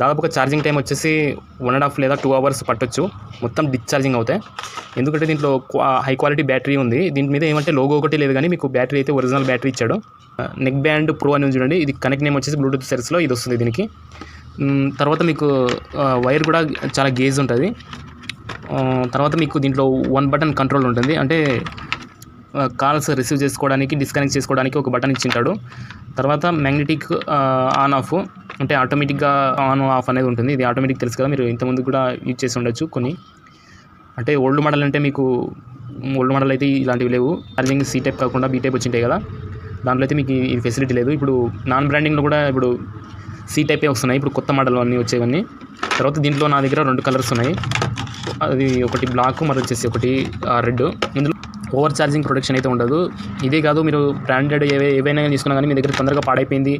దాదాపుగా charging time వచ్చేసి one and half లేదా టూ అవర్స్ పట్టొచ్చు. మొత్తం డిశ్చార్జింగ్ అవుతాయి. ఎందుకంటే దీంట్లో హై క్వాలిటీ బ్యాటరీ ఉంది. దీని మీద ఏమంటే లోగో ఒకటి లేదు కానీ మీకు బ్యాటరీ అయితే ఒరిజినల్ బ్యాటరీ ఇచ్చాడు. నెక్ బ్యాండ్ ప్రో అని చూడండి. ఇది కనెక్ట్ నేమ్ వచ్చేసి బ్లూటూత్ సెర్స్లో ఇది వస్తుంది దీనికి. తర్వాత మీకు వైర్ కూడా చాలా గేజ్ ఉంటుంది. తర్వాత మీకు దీంట్లో వన్ బటన్ కంట్రోల్ ఉంటుంది. అంటే కాల్స్ రిసీవ్ చేసుకోవడానికి డిస్కనెక్ట్ చేసుకోవడానికి ఒక బటన్ ఇచ్చింటాడు. తర్వాత మ్యాగ్నెటిక్ ఆన్ ఆఫ్ అంటే ఆటోమేటిక్గా ఆన్ ఆఫ్ అనేది ఉంటుంది. ఇది ఆటోమేటిక్ తెలుసు కదా మీరు ఇంతకుముందు కూడా యూజ్ చేసి ఉండొచ్చు కొన్ని. అంటే ఓల్డ్ మోడల్ అంటే మీకు ఓల్డ్ మోడల్ అయితే ఇలాంటివి లేవు. ఛార్జింగ్ సీ టైప్ కాకుండా బీ టైప్ వచ్చింటాయి కదా. దాంట్లో అయితే మీకు ఈ- ఈ ఫెసిలిటీ లేదు. ఇప్పుడు నాన్ బ్రాండింగ్లో కూడా ఇప్పుడు సీ టైపే వస్తున్నాయి. ఇప్పుడు కొత్త మోడల్ అన్నీ వచ్చేవన్నీ. తర్వాత దీంట్లో నా దగ్గర రెండు కలర్స్ ఉన్నాయి. అది ఒకటి బ్లాక్ మరి వచ్చేసి ఒకటి రెడ్ ఇందులో ఓవర్ ఛార్జింగ్ ప్రొడక్షన్ అయితే ఉండదు. ఇదే కాదు మీరు బ్రాండెడ్ ఏవే ఏవైనా తీసుకున్నా కానీ మీ దగ్గర తొందరగా పాడైపోయింది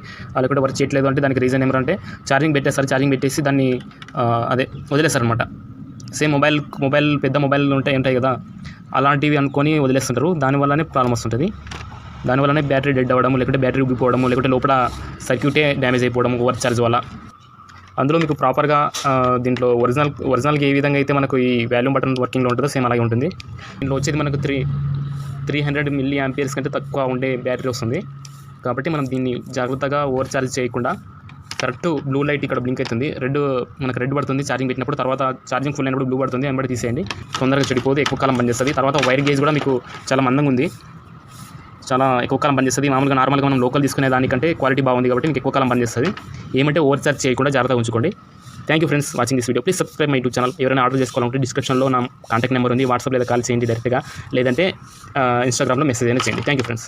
లేకుంటే వర్క్ చేయట్లేదు అంటే దానికి రీజన్ ఏమంటే ఛార్జింగ్ పెట్టేస్తారు ఛార్జింగ్ పెట్టేసి దాన్ని అదే వదిలేస్తారు అనమాట సేమ్ మొబైల్ మొబైల్ పెద్ద మొబైల్ ఉంటాయి ఉంటాయి కదా అలాంటివి అనుకొని వదిలేస్తుంటారు. దానివల్లనే ప్రాబ్లం వస్తుంటుంది. దానివల్లనే బ్యాటరీ డెడ్ అవ్వడము లేకుంటే బ్యాటరీ ఉబ్బిపోవడము లేకుంటే లోపల సర్క్యూటే డ్యామేజ్ అయిపోవడం ఓవర్ ఛార్జ్ వల్ల. అందులో మీకు ప్రాపర్గా దీంట్లో ఒరిజినల్ ఒరిజినల్కి ఏ విధంగా అయితే మనకు ఈ వాల్యూమ్ బటన్ వర్కింగ్లో ఉంటుందో సేమ్ అలాగే ఉంటుంది. దీంట్లో వచ్చేది మనకు three three hundred milliamperes కంటే తక్కువ ఉండే బ్యాటరీ వస్తుంది. కాబట్టి మనం దీన్ని జాగ్రత్తగా ఓవర్ ఛార్జ్ చేయకుండా కరెక్ట్ బ్లూ లైట్ ఇక్కడ బ్లింక్ అవుతుంది. రెడ్ మనకు రెడ్ పడుతుంది ఛార్జింగ్ పెట్టినప్పుడు తర్వాత ఛార్జింగ్ ఫుల్ అయినప్పుడు బ్లూ పడుతుంది వెంబడి తీసేయండి. తొందరగా చెడిపోదు ఎక్కువ కాలం పనిచేస్తుంది. తర్వాత వైర్ గేజ్ కూడా మీకు చాలా మందంగా ఉంది. చాలా ఎక్కువ కాలం పనిచేస్తుంది. మామూలుగా నార్మల్గా మనం లోకల్ తీసుకునే దానికంటే క్వాలిటీ బాగుంది కాబట్టి మీకు ఎక్కువ కాలం పనిచేస్తుంది. ఏమంటే ఓవర్ చార్జ్ చేయకుండా జాగ్రత్తగా ఉంచుకోండి. Thank you friends watching this video please subscribe my YouTube channel ఎవరైనా ఆర్డర్ చేసుకోవాలంటే డిస్క్రిప్షన్లో నా కాంటాక్ట్ నెంబర్ ఉంది. వాట్సాప్ లేదా కాల్ చేయండి డైరెక్ట్గా లేదంటే ఇన్స్టాగ్రామ్లో మెసేజ్ అయినా చేయండి. Thank you friends